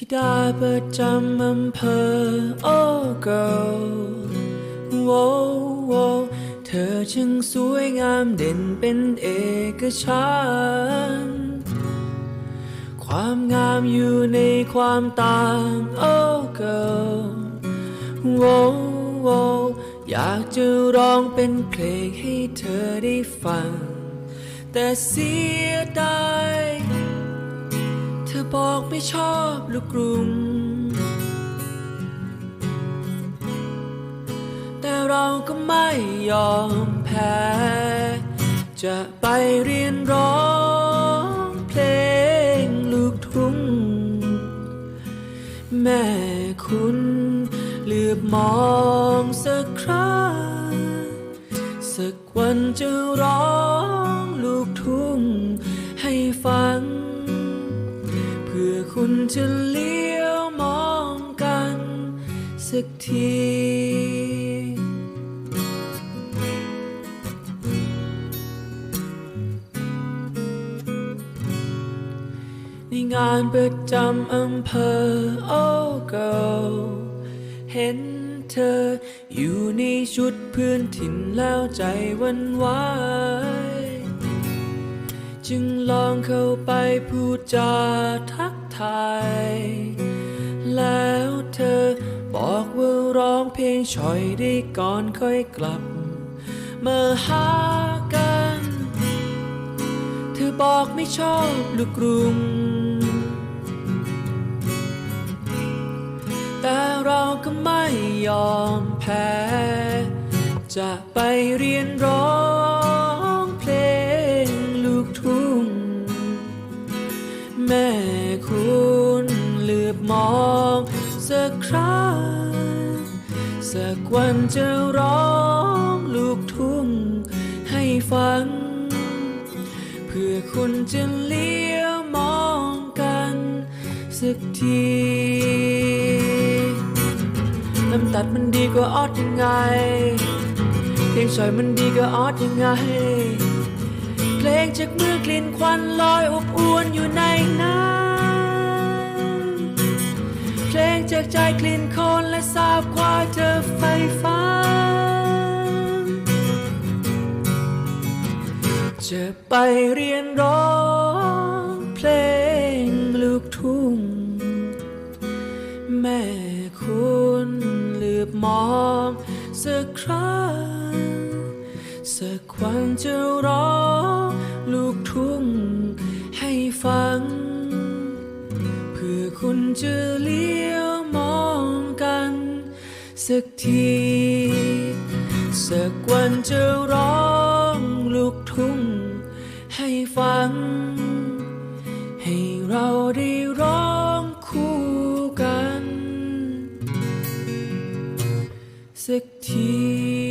ธิดาประจำอำเภอโอ้เกลโวโวเธอช่างสวยงามเด่นเป็นเอกฉันท์ความงามอยู่ในความต่างโอ้เกลโวโวอยากจะร้องเป็นเพลงให้เธอได้ฟัง แต่เสียดาย อบอกไม่ชอบลูกกรุง แต่เราก็ไม่ยอมแพ้ จะไปเรียนร้องเพลงลูกทุ่ง แม่คุณเหลือบมองสักครั้ง สักวันจะร้องลูกทุ่งให้ฟัง อคุณจะเลี้ยวมองกัน สักทีในงานประจำอำเภอโอ้เกลเห็นเธออยู่ในชุดพื้นถิ่นแล้วใจวันไหว จึงลองเข้าไปพูดจาทักทาย แล้วเธอบอกว่าร้องเพลงช่อยได้ก่อนค่อยกลับ มาหากัน เธอบอกไม่ชอบลูกกรุง แต่เราก็ไม่ยอมแพ้ จะไปเรียนร้อง แม่คุณเหลือบมองสักครั้งสักวันจะร้องลูกทุ่งให้ฟัง เพื่อคุณจะเลี้ยวมองกันสักทีน้ำตัดมันดีกว่าออดยังไงเพลงสอยมันดีกว่าออดยังไง เพลงจากมือกลิ่นควันลอยอบอวนอยู่ในนั้นเพลงจากใจกลิ่นโคนและสาบควาเธอไฟฟ้าจะไปเรียนร้องเพลงลูกทุ่ง แม่คุณเหลือบมองสักครั้งสักวันจะร้อง จะเลี้ยวมองกัน สักที สักวันจะร้องลูกทุ่งให้ฟัง ให้เราได้ร้องคู่กัน สักที